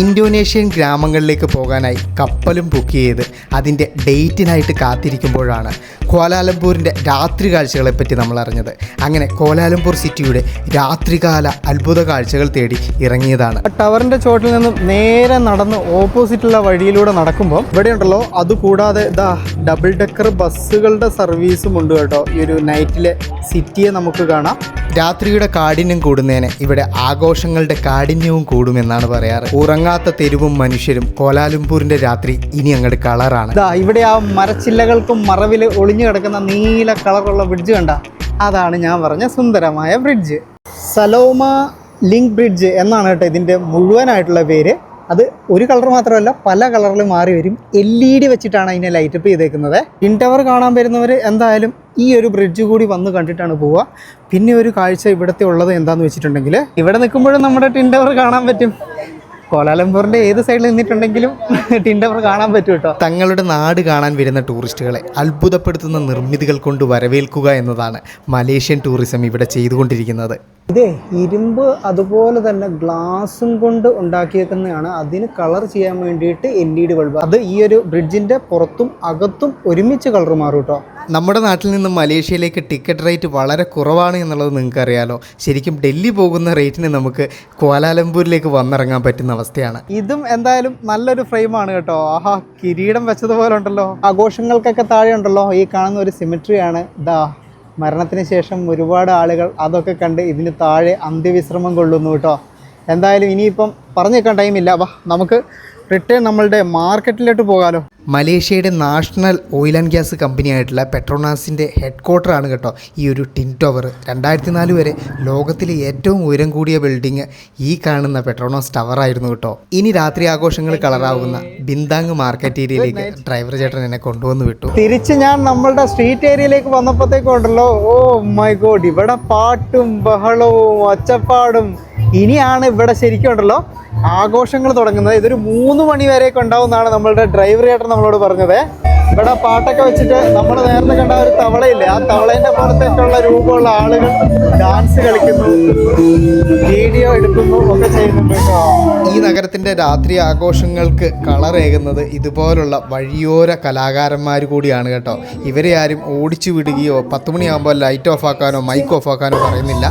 Indonesian ഗ്രാമങ്ങളിലേക്ക് പോകാനായി കപ്പലും book ചെയ്ത് അതിന്റെ ഡേറ്റിനായിട്ട് കാത്തിരിക്കുമ്പോഴാണ് കോലാലംപൂരിന്റെ രാത്രി കാഴ്ചകളെപ്പറ്റി നമ്മൾ അറിഞ്ഞത്. അങ്ങനെ കോലാലംപൂർ സിറ്റിയുടെ രാത്രികാല അത്ഭുത കാഴ്ചകൾ തേടി ഇറങ്ങിയതാണ്. ടവറിന്റെ ചോട്ടിൽ നിന്നും നേരെ നടന്ന് ഓപ്പോസിറ്റുള്ള വഴിയിലൂടെ നടക്കുമ്പോൾ ഇവിടെ ഉണ്ടല്ലോ അതുകൂടാതെ ഇതാ ഡബിൾ ഡെക്കർ ബസ്സുകളുടെ സർവീസും ഉണ്ട് കേട്ടോ. ഈ ഒരു നൈറ്റിലെ സിറ്റിയെ നമുക്ക് കാണാം. രാത്രിയുടെ കാഠിന്യം കൂടുന്നതിന് ഇവിടെ ആഘോഷങ്ങളുടെ കാഠിന്യവും കൂടുമെന്നാണ് പറയാറ്. ഉറങ്ങാത്ത തെരുവും മനുഷ്യരും കോലാലുംപൂരിന്റെ രാത്രി ഇനി അങ്ങോട്ട് കളറാണ്. ഇവിടെ ആ മരച്ചില്ലകൾക്കും മറവിൽ ഒളിഞ്ഞു കിടക്കുന്ന നീല കളറുള്ള ബ്രിഡ്ജ് കണ്ട അതാണ് ഞാൻ പറഞ്ഞ സുന്ദരമായ ബ്രിഡ്ജ് സലോമ ലിങ്ക് ബ്രിഡ്ജ് എന്നാണ് കേട്ടോ ഇതിന്റെ മുഴുവനായിട്ടുള്ള പേര്. അത് ഒരു കളർ മാത്രമല്ല പല കളറിൽ മാറി വരും. എൽ ഇ ഡി വെച്ചിട്ടാണ് അതിനെ ലൈറ്റപ്പ് ചെയ്തേക്കുന്നത്. ഇൻ ടവർ കാണാൻ വരുന്നവർ എന്തായാലും ഈ ഒരു ബ്രിഡ്ജ് കൂടി വന്ന് കണ്ടിട്ടാണ് പോവുക. പിന്നെ ഒരു കാഴ്ച ഇവിടുത്തെ ഉള്ളത് എന്താണെന്ന് വെച്ചിട്ടുണ്ടെങ്കിൽ ഇവിടെ നിൽക്കുമ്പോഴും നമ്മുടെ ടിൻ ടവർ കാണാൻ പറ്റും. കോലാലംപൂറിന്റെ ഏത് സൈഡിൽ നിന്നിട്ടുണ്ടെങ്കിലും ടിൻഡവർ കാണാൻ പറ്റും കേട്ടോ. തങ്ങളുടെ നാട് കാണാൻ വരുന്ന ടൂറിസ്റ്റുകളെ അത്ഭുതപ്പെടുത്തുന്ന നിർമ്മിതികൾ കൊണ്ട് വരവേൽക്കുക എന്നതാണ് മലേഷ്യൻ ടൂറിസം ഇവിടെ ചെയ്തുകൊണ്ടിരിക്കുന്നത്. ഇതേ ഇരുമ്പ് അതുപോലെ തന്നെ ഗ്ലാസും കൊണ്ട് ഉണ്ടാക്കിയേക്കുന്നതാണ്. അതിന് കളർ ചെയ്യാൻ വേണ്ടിയിട്ട് എൽ ഇ ഡി ബൾബ്. അത് ഈ ഒരു ബ്രിഡ്ജിന്റെ പുറത്തും അകത്തും ഒരുമിച്ച് കളർ മാറും കേട്ടോ. നമ്മുടെ നാട്ടിൽ നിന്ന് മലേഷ്യയിലേക്ക് ടിക്കറ്റ് റേറ്റ് വളരെ കുറവാണ് എന്നുള്ളത് നിങ്ങൾക്ക് അറിയാലോ ശരിക്കും ഡൽഹി പോകുന്ന റേറ്റിന് നമുക്ക് കോലാലംപൂരിലേക്ക് വന്നിറങ്ങാൻ പറ്റുന്ന അവസ്ഥയാണ്. ഇതും എന്തായാലും നല്ലൊരു ഫ്രെയിമാണ് കേട്ടോ. ആഹാ കിരീടം വെച്ചതുപോലെ ഉണ്ടല്ലോ. ആഘോഷങ്ങൾക്കൊക്കെ താഴെ ഉണ്ടല്ലോ. ഈ കാണുന്ന ഒരു സിമിട്രിയാണ് ദാ മരണത്തിന് ശേഷം ഒരുപാട് ആളുകൾ അതൊക്കെ കണ്ട് ഇതിന് താഴെ അന്ത്യവിശ്രമം കൊള്ളുന്നു കേട്ടോ. എന്തായാലും ഇനിയിപ്പം പറഞ്ഞേക്കാൻ ടൈമില്ല വാ നമുക്ക് റിട്ടേൺ നമ്മളുടെ മാർക്കറ്റിലോട്ട് പോകാലോ. മലേഷ്യയുടെ നാഷണൽ ഓയിൽ ആൻഡ് ഗ്യാസ് കമ്പനിയായിട്ടുള്ള പെട്രോണാസിന്റെ ഹെഡ് ക്വാർട്ടറാണ് കേട്ടോ ഈ ഒരു ടിൻ ടവർ. രണ്ടായിരത്തി നാല് വരെ ലോകത്തിലെ ഏറ്റവും ഉയരം കൂടിയ ബിൽഡിംഗ് ഈ കാണുന്ന പെട്രോണാസ് ടവർ ആയിരുന്നു കേട്ടോ. ഇനി രാത്രി ആഘോഷങ്ങൾ കളറാവുന്ന ബിന്ദാങ് മാർക്കറ്റ് ഏരിയയിലേക്ക് ഡ്രൈവർ ചേട്ടൻ എന്നെ കൊണ്ടുവന്ന് വിട്ടു. തിരിച്ച് ഞാൻ നമ്മളുടെ സ്ട്രീറ്റ് ഏരിയയിലേക്ക് വന്നപ്പോഴത്തേക്കും ഉണ്ടല്ലോ ഓ മൈ ഗോഡ് ഇവിടെ പാട്ടും ബഹളവും ഒച്ചപ്പാടും. ഇനിയാണ് ഇവിടെ ശരിക്കും ഉണ്ടല്ലോ ആഘോഷങ്ങൾ തുടങ്ങുന്നത്. ഇതൊരു മൂന്ന് മണി വരെയൊക്കെ ഉണ്ടാവുമെന്നാണ് നമ്മളുടെ ഡ്രൈവർ ചേട്ടൻ നമ്മളോട് പറഞ്ഞത്. ഇവിടെ പാട്ടൊക്കെ വെച്ചിട്ട് നമ്മൾ നേരത്തെ കണ്ട ഒരു തവളയില്ലേ ആ തവളേന്റെ പുറത്തേക്കുള്ള രൂപമുള്ള ആളുകൾ ഡാൻസ് കളിക്കുന്നു വീഡിയോ എടുക്കുന്നു ഒക്കെ ചെയ്യുന്നുണ്ട് ഈ നഗരത്തിന്റെ രാത്രി ആഘോഷങ്ങൾക്ക് കളറേകുന്നത് ഇതുപോലുള്ള വഴിയോര കലാകാരന്മാർ കൂടിയാണ് കേട്ടോ. ഇവരെ ആരും ഓടിച്ചു വിടുകയോ പത്ത് മണിയാകുമ്പോൾ ലൈറ്റ് ഓഫ് ആക്കാനോ മൈക്ക് ഓഫ് ആക്കാനോ പറയുന്നില്ല.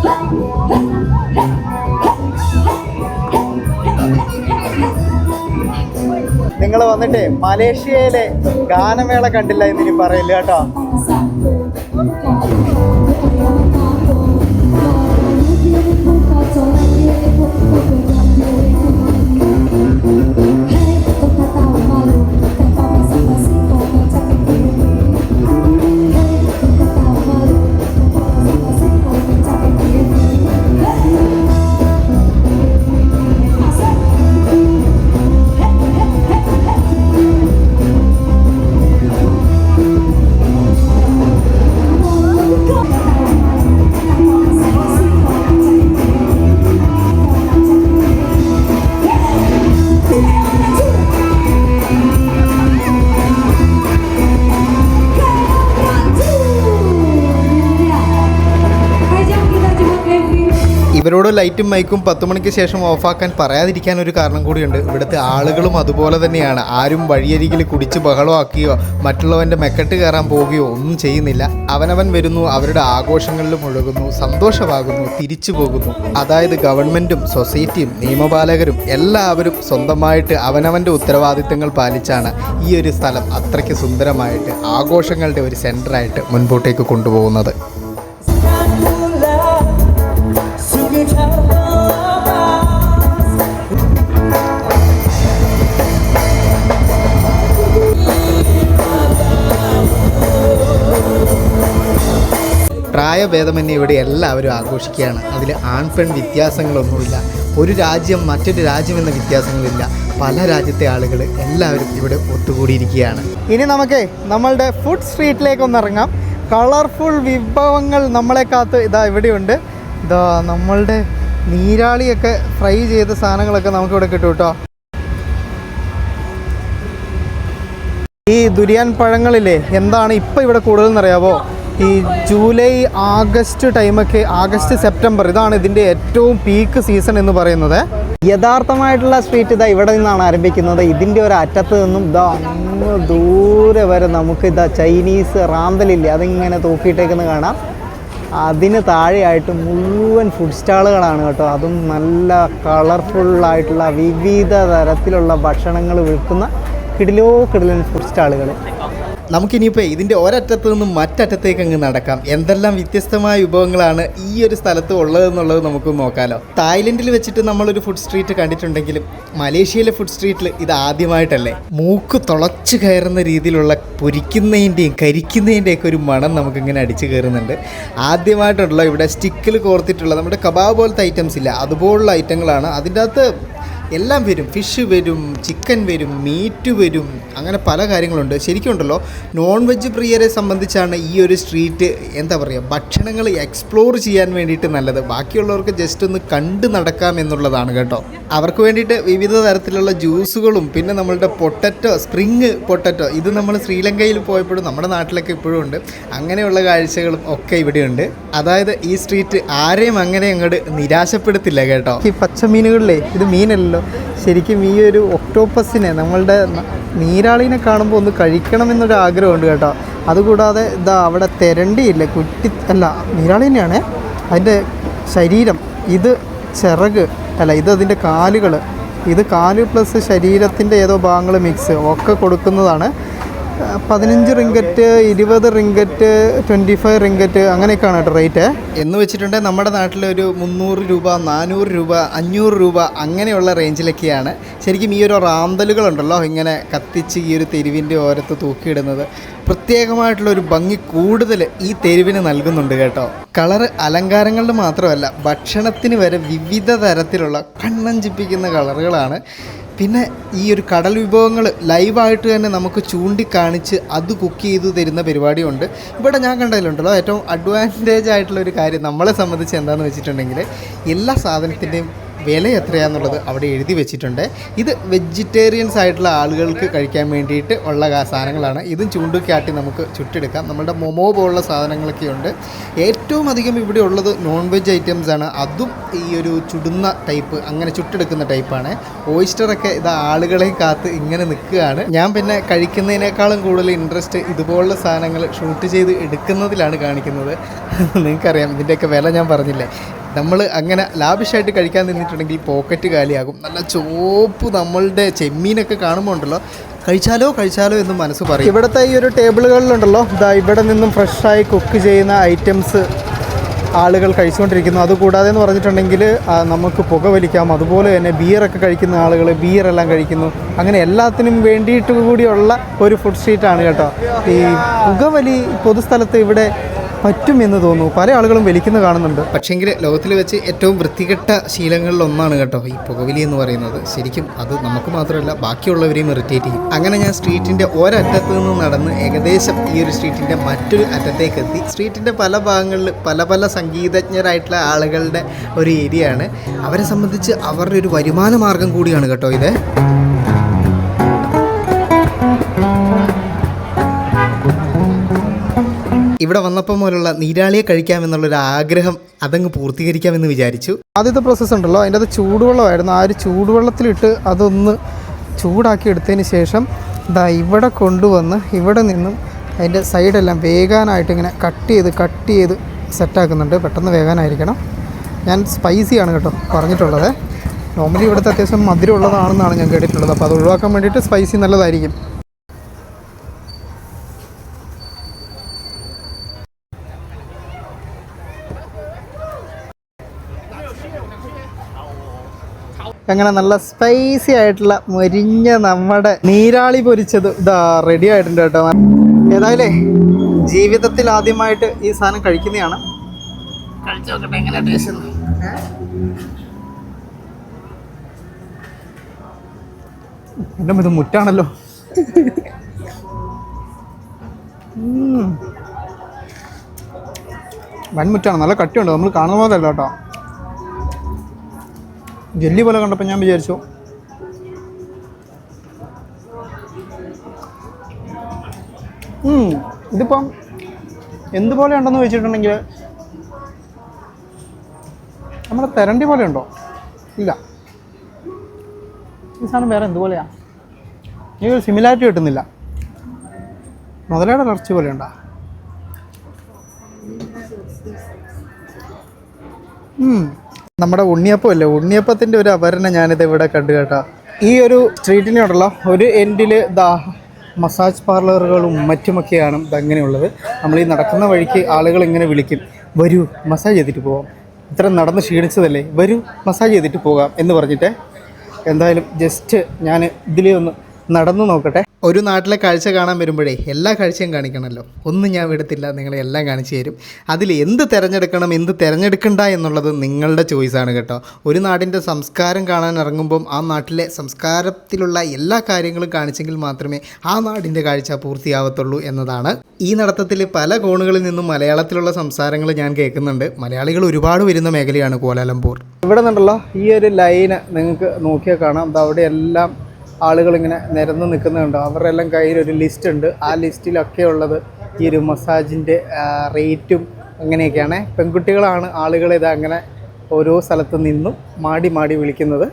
നിങ്ങൾ വന്നിട്ട് മലേഷ്യയിലെ ഗാനമേള കണ്ടില്ല എന്ന് ഇനി പറയില്ല കേട്ടോ. ഇവരോട് ലൈറ്റും മൈക്കും പത്ത് മണിക്ക് ശേഷം ഓഫാക്കാൻ പറയാതിരിക്കാൻ ഒരു കാരണം കൂടിയുണ്ട്. ഇവിടുത്തെ ആളുകളും അതുപോലെ തന്നെയാണ്. ആരും വഴിയരികിൽ കുടിച്ച് ബഹളമാക്കുകയോ മറ്റുള്ളവന്റെ മെക്കെട്ട് കയറാൻ പോവുകയോ ഒന്നും ചെയ്യുന്നില്ല. അവനവൻ വരുന്നു അവരുടെ ആഘോഷങ്ങളിൽ മുഴുകുന്നു സന്തോഷമാകുന്നു തിരിച്ചു പോകുന്നു. അതായത് ഗവൺമെന്റും സൊസൈറ്റിയും നിയമപാലകരും എല്ലാവരും സ്വന്തമായിട്ട് അവനവന്റെ ഉത്തരവാദിത്തങ്ങൾ പാലിച്ചാണ് ഈ ഒരു സ്ഥലം അത്രയ്ക്ക് സുന്ദരമായിട്ട് ആഘോഷങ്ങളുടെ ഒരു സെന്ററായിട്ട് മുൻപോട്ടേക്ക് കൊണ്ടുപോകുന്നത്. പ്രായഭേദമന്യേ ഇവിടെ എല്ലാവരും ആഘോഷിക്കുകയാണ്. അതിൽ ആൺ പെൺ വ്യത്യാസങ്ങളൊന്നുമില്ല. ഒരു രാജ്യം മറ്റൊരു രാജ്യം എന്ന വ്യത്യാസങ്ങളില്ല. പല രാജ്യത്തെ ആളുകൾ എല്ലാവരും ഇവിടെ ഒത്തുകൂടിയിരിക്കുകയാണ്. ഇനി നമുക്ക് നമ്മളുടെ ഫുഡ് സ്ട്രീറ്റിലേക്ക് ഒന്ന് ഇറങ്ങാം. കളർഫുൾ വിഭവങ്ങൾ നമ്മളെ കാത്ത് ഇതാ ഇവിടെയുണ്ട്. ഇതാ നമ്മളുടെ നീരാളിയൊക്കെ ഫ്രൈ ചെയ്ത സാധനങ്ങളൊക്കെ നമുക്കിവിടെ കിട്ടും കേട്ടോ. ഈ ദുരിയാൻ പഴങ്ങളില്ലേ എന്താണ് ഇപ്പം ഇവിടെ കൂടുതലെന്ന് അറിയാവോ ഈ ജൂലൈ ആഗസ്റ്റ് ടൈമൊക്കെ ആഗസ്റ്റ് സെപ്റ്റംബർ ഇതാണ് ഇതിന്റെ ഏറ്റവും പീക്ക് സീസൺ എന്ന് പറയുന്നത്. യഥാർത്ഥമായിട്ടുള്ള സ്വീറ്റ് ഇതാ ഇവിടെ നിന്നാണ് ആരംഭിക്കുന്നത്. ഇതിന്റെ ഒരു അറ്റത്ത് നിന്നും ഇതാ അങ്ങ് ദൂരെ വരെ നമുക്ക് ഇതാ ചൈനീസ് റാന്തലില്ലേ അതിങ്ങനെ തൂക്കിയിട്ടേക്കുന്നത് കാണാം. അതിന് താഴെയായിട്ട് മുഴുവൻ ഫുഡ് സ്റ്റാളുകളാണ് കേട്ടോ. അതും നല്ല കളർഫുള്ളായിട്ടുള്ള വിവിധ തരത്തിലുള്ള ഭക്ഷണങ്ങൾ വിൽക്കുന്ന കിടിലോ കിടിലൻ ഫുഡ് സ്റ്റാളുകൾ നമുക്കിനിയിപ്പോൾ ഇതിന്റെ ഒരറ്റത്ത് നിന്നും മറ്ററ്റത്തേക്ക് അങ്ങ് നടക്കാം. എന്തെല്ലാം വ്യത്യസ്തമായ വിഭവങ്ങളാണ് ഈ ഒരു സ്ഥലത്ത് ഉള്ളതെന്നുള്ളത് നമുക്ക് നോക്കാമല്ലോ തായ്ലൻഡിൽ വെച്ചിട്ട് നമ്മളൊരു ഫുഡ് സ്ട്രീറ്റ് കണ്ടിട്ടുണ്ടെങ്കിലും മലേഷ്യയിലെ ഫുഡ് സ്ട്രീറ്റിൽ ഇത് ആദ്യമായിട്ടല്ലേ? മൂക്ക് തുളച്ച് കയറുന്ന രീതിയിലുള്ള പൊരിക്കുന്നതിന്റെയും കരിക്കുന്നതിന്റെയും ഒക്കെ ഒരു മണം നമുക്കിങ്ങനെ അടിച്ചു കയറുന്നുണ്ട്. ആദ്യമായിട്ടുള്ള ഇവിടെ സ്റ്റിക്കിൽ കോർത്തിട്ടുള്ള നമ്മുടെ കബാബ് പോലത്തെ ഐറ്റംസ് ഇല്ല. അതുപോലുള്ള ഐറ്റങ്ങളാണ് അതിന്റെ അകത്ത് എല്ലാം വരും. ഫിഷ് വരും ചിക്കൻ വരും മീറ്റ് വരും അങ്ങനെ പല കാര്യങ്ങളുണ്ട്. ശരിക്കും ഉണ്ടല്ലോ നോൺ വെജ് പ്രിയരെ സംബന്ധിച്ചാണ് ഈ ഒരു സ്ട്രീറ്റ് എന്താ പറയുക ഭക്ഷണങ്ങൾ എക്സ്പ്ലോർ ചെയ്യാൻ വേണ്ടിയിട്ട് നല്ലത്. ബാക്കിയുള്ളവർക്ക് ജസ്റ്റ് ഒന്ന് കണ്ടു നടക്കാം എന്നുള്ളതാണ് കേട്ടോ. അവർക്ക് വേണ്ടിയിട്ട് വിവിധ തരത്തിലുള്ള ജ്യൂസുകളും പിന്നെ നമ്മളുടെ പൊട്ടറ്റോ സ്പ്രിങ് പൊട്ടറ്റോ ഇത് നമ്മൾ ശ്രീലങ്കയിൽ പോയപ്പോഴും നമ്മുടെ നാട്ടിലൊക്കെ ഇപ്പോഴും ഉണ്ട്. അങ്ങനെയുള്ള കാഴ്ചകളും ഒക്കെ ഇവിടെയുണ്ട്. അതായത് ഈ സ്ട്രീറ്റ് ആരെയും അങ്ങനെ അങ്ങോട്ട് നിരാശപ്പെടുത്തില്ല കേട്ടോ. ഈ പച്ചമീനുകളിലെ ഇത് മീനല്ലല്ലോ. ശരിക്കും ഈ ഒരു ഒക്ടോപ്പസിനെ നമ്മളുടെ നീരാളിനെ കാണുമ്പോൾ ഒന്ന് കഴിക്കണമെന്നൊരു ആഗ്രഹമുണ്ട് കേട്ടോ. അതുകൂടാതെ ഇതാ അവിടെ തെരണ്ടിയില്ലേ കുറ്റി അല്ല നീരാളി തന്നെയാണ്. അതിന്റെ ശരീരം ഇത് ചിറക് അല്ല ഇത് അതിന്റെ കാലുകൾ ഇത് കാൽ പ്ലസ് ശരീരത്തിന്റെ ഏതോ ഭാഗങ്ങൾ മിക്സ് ഒക്കെ കൊടുക്കുന്നതാണ്. പതിനഞ്ച് റിങ്കറ്റ് ഇരുപത് റിങ്കറ്റ് ട്വന്റി ഫൈവ് റിങ്കറ്റ് അങ്ങനെയൊക്കെയാണ് കേട്ടോ റേറ്റ്. എന്ന് വെച്ചിട്ടുണ്ടെങ്കിൽ നമ്മുടെ നാട്ടിലൊരു മുന്നൂറ് രൂപ നാനൂറ് രൂപ അഞ്ഞൂറ് രൂപ അങ്ങനെയുള്ള റേഞ്ചിലൊക്കെയാണ്. ശരിക്കും ഈ ഒരു റാന്തലുകളുണ്ടല്ലോ ഇങ്ങനെ കത്തിച്ച് ഈ ഒരു തെരുവിന്റെ ഓരത്ത് തൂക്കിയിടുന്നത്. പ്രത്യേകമായിട്ടുള്ള ഒരു ഭംഗി കൂടുതൽ ഈ തെരുവിന് നൽകുന്നുണ്ട് കേട്ടോ. കളറ് അലങ്കാരങ്ങളുടെ മാത്രമല്ല ഭക്ഷണത്തിന് വരെ വിവിധ തരത്തിലുള്ള കണ്ണഞ്ചിപ്പിക്കുന്ന കളറുകളാണ് പിന്നെ ഈ ഒരു കടൽ വിഭവങ്ങൾ ലൈവായിട്ട് തന്നെ നമുക്ക് ചൂണ്ടിക്കാണിച്ച് അത് കുക്ക് ചെയ്ത് തരുന്ന പരിപാടിയുണ്ട്. ഇവിടെ ഞാൻ കണ്ടതിലുണ്ടല്ലോ ഏറ്റവും അഡ്വാന്റേജ് ആയിട്ടുള്ള ഒരു കാര്യം നമ്മളെ സംബന്ധിച്ച് എന്താണെന്ന് വെച്ചിട്ടുണ്ടെങ്കിൽ എല്ലാ സാധനത്തിന്റെയും വില എത്രയാണെന്നുള്ളത് അവിടെ എഴുതി വെച്ചിട്ടുണ്ട്. ഇത് വെജിറ്റേറിയൻസ് ആയിട്ടുള്ള ആളുകൾക്ക് കഴിക്കാൻ വേണ്ടിയിട്ട് ഉള്ള സാധനങ്ങളാണ്. ഇതും ചൂണ്ടിക്കാട്ടി നമുക്ക് ചുറ്റെടുക്കാം നമ്മുടെ മൊമോ പോലുള്ള സാധനങ്ങളൊക്കെ ഉണ്ട്. ഏറ്റവും അധികം ഇവിടെ ഉള്ളത് നോൺ വെജ് ഐറ്റംസ് ആണ്. അതും ഈ ഒരു ചുടുന്ന ടൈപ്പ് അങ്ങനെ ചുട്ടെടുക്കുന്ന ടൈപ്പാണ് ഓയിസ്റ്ററൊക്കെ ഇത് ആളുകളെ കാത്ത് ഇങ്ങനെ നിൽക്കുകയാണ്. ഞാൻ പിന്നെ കഴിക്കുന്നതിനേക്കാളും കൂടുതൽ ഇൻട്രസ്റ്റ് ഇതുപോലുള്ള സാധനങ്ങൾ ഷൂട്ട് ചെയ്ത് എടുക്കുന്നതിലാണ് കാണിക്കുന്നത്. നിങ്ങൾക്കറിയാം ഇതിന്റെയൊക്കെ വില ഞാൻ പറഞ്ഞില്ലേ. നമ്മൾ അങ്ങനെ ലാവിഷായിട്ട് കഴിക്കാൻ നിന്നിട്ടുണ്ടെങ്കിൽ പോക്കറ്റ് കാലിയാകും. നല്ല ചോപ്പ് നമ്മളുടെ ചെമ്മീനൊക്കെ കാണുമ്പോൾ ഉണ്ടല്ലോ. കഴിച്ചാലോ കഴിച്ചാലോ എന്ന് മനസ്സ് പറയും. ഇവിടുത്തെ ഈ ഒരു ടേബിളുകളിലുണ്ടല്ലോ. ഇതാ ഇവിടെ നിന്നും ഫ്രഷായി കുക്ക് ചെയ്യുന്ന ഐറ്റംസ് ആളുകൾ കഴിച്ചുകൊണ്ടിരിക്കുന്നു. അതുകൂടാതെ എന്ന് പറഞ്ഞിട്ടുണ്ടെങ്കിൽ നമുക്ക് പുക വലിക്കാം. അതുപോലെ തന്നെ ബിയറൊക്കെ കഴിക്കുന്ന ആളുകൾ ബിയറെല്ലാം കഴിക്കുന്നു. അങ്ങനെ എല്ലാത്തിനും വേണ്ടിയിട്ട് കൂടിയുള്ള ഒരു ഫുഡ് സ്ട്രീറ്റാണ് കേട്ടോ. ഈ പുകവലി പൊതുസ്ഥലത്ത് ഇവിടെ പറ്റുമെന്ന് തോന്നുന്നു. പല ആളുകളും വലിക്കുന്ന കാണുന്നുണ്ട്. പക്ഷേങ്കിൽ ലോകത്തിൽ വെച്ച് ഏറ്റവും വൃത്തികെട്ട ശീലങ്ങളിൽ ഒന്നാണ് കേട്ടോ ഈ പുകവലി എന്ന് പറയുന്നത്. ശരിക്കും അത് നമുക്ക് മാത്രമല്ല ബാക്കിയുള്ളവരെയും ഇറിറ്റേറ്റ് ചെയ്യും. അങ്ങനെ ഞാൻ സ്ട്രീറ്റിന്റെ ഒരറ്റത്ത് നിന്ന് നടന്ന് ഏകദേശം ഈ ഒരു സ്ട്രീറ്റിന്റെ മറ്റൊരു അറ്റത്തേക്ക് എത്തി. സ്ട്രീറ്റിന്റെ പല ഭാഗങ്ങളിൽ പല പല സംഗീതജ്ഞരായിട്ടുള്ള ആളുകളുടെ ഒരു ഏരിയ ആണ് അവരെ സംബന്ധിച്ച് അവരുടെ ഒരു വരുമാന മാർഗം കൂടിയാണ് കേട്ടോ ഇത്. ഇവിടെ വന്നപ്പോൾ മുതലുള്ള നീരാളിയെ കഴിക്കാമെന്നുള്ളൊരു ആഗ്രഹം അതങ്ങ് പൂർത്തീകരിക്കാമെന്ന് വിചാരിച്ചു. ആദ്യത്തെ പ്രോസസ്സ് ഉണ്ടല്ലോ. അതിന്റെ അത് ചൂടുവെള്ളമായിരുന്നു. ആ ഒരു ചൂടുവെള്ളത്തിലിട്ട് അതൊന്ന് ചൂടാക്കി എടുത്തതിന് ശേഷം ഇതാ ഇവിടെ കൊണ്ടുവന്ന് ഇവിടെ നിന്നും അതിന്റെ സൈഡെല്ലാം വേഗാനായിട്ട് ഇങ്ങനെ കട്ട് ചെയ്ത് കട്ട് ചെയ്ത് സെറ്റാക്കുന്നുണ്ട് പെട്ടെന്ന് വേഗാനായിരിക്കണം. ഞാൻ സ്പൈസിയാണ് കേട്ടോ പറഞ്ഞിട്ടുള്ളത്. നോർമലി ഇവിടുത്തെ അത്യാവശ്യം മധുരം ഉള്ളതാണെന്നാണ് ഞാൻ കേട്ടിട്ടുള്ളത്. അപ്പോൾ അത് ഒഴിവാക്കാൻ വേണ്ടിയിട്ട് സ്പൈസി നല്ലതായിരിക്കും. അങ്ങനെ നല്ല സ്പൈസി ആയിട്ടുള്ള മൊരിഞ്ഞ നമ്മുടെ നീരാളി പൊരിച്ചത് ഇതാ റെഡി ആയിട്ടുണ്ട് കേട്ടോ. ഏതായാലേ ജീവിതത്തിൽ ആദ്യമായിട്ട് ഈ സാധനം കഴിക്കുന്നതാണ്. കഴിച്ചു നോക്കട്ടെ എങ്ങനെ ടേസ്റ്റ് എന്റെ ഇത് മുറ്റാണല്ലോ. വൻമുറ്റാണ് നല്ല കട്ടിയുണ്ട്. നമ്മൾ കാണുന്ന പോലെ അല്ല കേട്ടോ. ജെല്ലി പോലെ കണ്ടപ്പോൾ ഞാൻ വിചാരിച്ചു ഇതിപ്പം എന്തുപോലെ ഉണ്ടെന്ന് ചോദിച്ചിട്ടുണ്ടെങ്കിൽ നമ്മുടെ തെരണ്ടി പോലെ ഉണ്ടോ? ഇല്ല. ഈ സാധനം വേറെ എന്തുപോലെയാ? ഒരു സിമിലാരിറ്റി കിട്ടുന്നില്ല. മുതലയുടെ ഇറച്ചി പോലെ ഉണ്ടോ? നമ്മുടെ ഉണ്ണിയപ്പം അല്ലേ ഉണ്ണിയപ്പത്തിന്റെ ഒരു അപരണം ഞാനിത് ഇവിടെ കണ്ടു കേട്ടോ. ഈ ഒരു സ്ട്രീറ്റിനോടുള്ള ഒരു എൻഡിൽ ദാ മസാജ് പാർലറുകളും മറ്റുമൊക്കെയാണ് ഇതങ്ങനെയുള്ളത് നമ്മൾ ഈ നടക്കുന്ന വഴിക്ക് ആളുകൾ ഇങ്ങനെ വിളിക്കും വരൂ മസാജ് ചെയ്തിട്ട് പോകാം ഇത്ര നടന്ന് ക്ഷീണിച്ചതല്ലേ? വരൂ മസാജ് ചെയ്തിട്ട് പോകാം എന്ന് പറഞ്ഞിട്ട് എന്തായാലും ജസ്റ്റ് ഞാൻ ഇതിലേ ഒന്ന് നടന്നു നോക്കട്ടെ. ഒരു നാട്ടിലെ കാഴ്ച കാണാൻ വരുമ്പോഴേ എല്ലാ കാഴ്ചയും കാണിക്കണമല്ലോ. ഒന്നും ഞാൻ വിടത്തില്ല നിങ്ങളെ എല്ലാം കാണിച്ചു തരും. അതിൽ എന്ത് തിരഞ്ഞെടുക്കണം എന്ത് തിരഞ്ഞെടുക്കണ്ട എന്നുള്ളത് നിങ്ങളുടെ ചോയ്സാണ് കേട്ടോ. ഒരു നാടിന്റെ സംസ്കാരം കാണാൻ ഇറങ്ങുമ്പം ആ നാട്ടിലെ സംസ്കാരത്തിലുള്ള എല്ലാ കാര്യങ്ങളും കാണിച്ചെങ്കിൽ മാത്രമേ ആ നാടിന്റെ കാഴ്ച പൂർത്തിയാവത്തുള്ളൂ എന്നതാണ്. ഈ നടത്തത്തിൽ പല കോണുകളിൽ നിന്നും മലയാളത്തിലുള്ള സംസാരങ്ങൾ ഞാൻ കേൾക്കുന്നുണ്ട്. മലയാളികൾ ഒരുപാട് വരുന്ന മേഖലയാണ് കോലാലംപൂർ. ഇവിടെ നിന്നുണ്ടല്ലോ ഈ ഒരു ലൈന് നിങ്ങൾക്ക് നോക്കിയാൽ കാണാം. അവിടെ എല്ലാം ആളുകൾ ഇങ്ങനെ നിരന്ന് നിൽക്കുന്നുണ്ട്. അവരുടെ എല്ലാം കയ്യിൽ ഒരു ലിസ്റ്റ് ഉണ്ട്. ആ ലിസ്റ്റിലൊക്കെ ഉള്ളത് ഈ ഒരു മസാജിന്റെ റേറ്റും അങ്ങനെയൊക്കെയാണ് പെൺകുട്ടികളാണ് ആളുകളെ ഇത് അങ്ങനെ ഓരോ സ്ഥലത്ത് നിന്നും മാടി മാടി വിളിക്കുന്നത്.